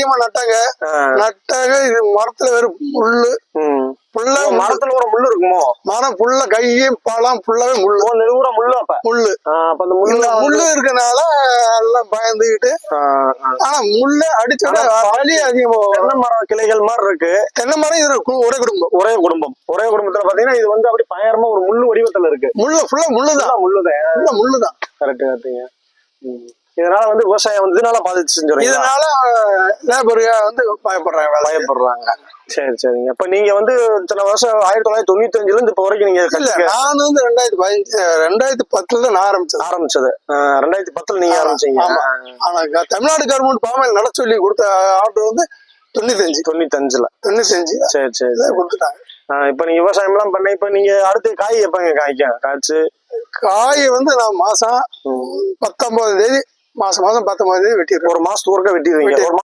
அதிகமா நட்டாங்க. நட்டாங்க இது மரத்துல வெறும் புல்லு. ம். புல்லா மரத்துல ஒரு முள்ளு இருக்குமோ? மரம் புல்ல கையும் பழம் ஃபுல்லாவே முள்ளு. நெருங்குற முள்ளு அப்ப? முள்ளு. முள்ளு இந்த முள்ளு இருக்கனால எல்லாம் பயந்துகிட்டு ஆனா முள்ளு அடிச்சோட வலி அதிகமா. தென்னை மரம் கிளைகள் மாதிரி இருக்கு. தென்னை மரம் இது ஒரே குடும்பம். ஒரே குடும்பம். ஒரே குடும்பத்துல பாத்தீங்கன்னா இது வந்து அப்படி பயங்கரமா ஒரு முள்ளு வடிவத்துல இருக்கு. முள்ளு ஃபுல்லா முள்ளுதான். முள்ளுதான். முள்ளுதான். கரெக்ட் கரெக்டுங்க இதனால வந்து விவசாயம் வந்து இதனால பாதிச்சு செஞ்சுறீங்க இதனால லேபருங்க வந்து பயப்படுறாங்க பயப்படுறாங்க. சரி சரிங்க. இப்ப நீங்க வந்து இத்தனை வருஷம் ஆயிரத்தி தொள்ளாயிரத்தி தொண்ணூத்தி அஞ்சுல இருந்து இப்ப வரைக்கும் நீங்க நான் வந்து ரெண்டாயிரத்தி பதினஞ்சு ரெண்டாயிரத்தி பத்துல தான் நான் ஆரம்பிச்சது. ஆரம்பிச்சது. ரெண்டாயிரத்தி பத்துல நீங்க ஆரம்பிச்சீங்க. ஆனா தமிழ்நாடு கவர்மெண்ட் பாமாயில் நட சொல்லி கொடுத்த ஆர்டர் வந்து தொண்ணூத்தஞ்சு. தொண்ணூத்தி அஞ்சுல தொண்ணூத்தஞ்சு. சரி சரி கொடுத்துட்டாங்க. இப்ப நீங்க விவசாயம் எல்லாம் பண்ண இப்ப நீங்க அடுத்து காய் எப்பங்க காய்க்கும்? காய்ச்சு? காய் வந்து நான் மாசம் பத்தொன்பது தேதி மாசம் மாசம் பத்தொன்பது தேதி வெட்டிடுறோம். ஒரு மாசத்துக்கு ஒருக்க வெட்டிடுவீங்க. ஒரு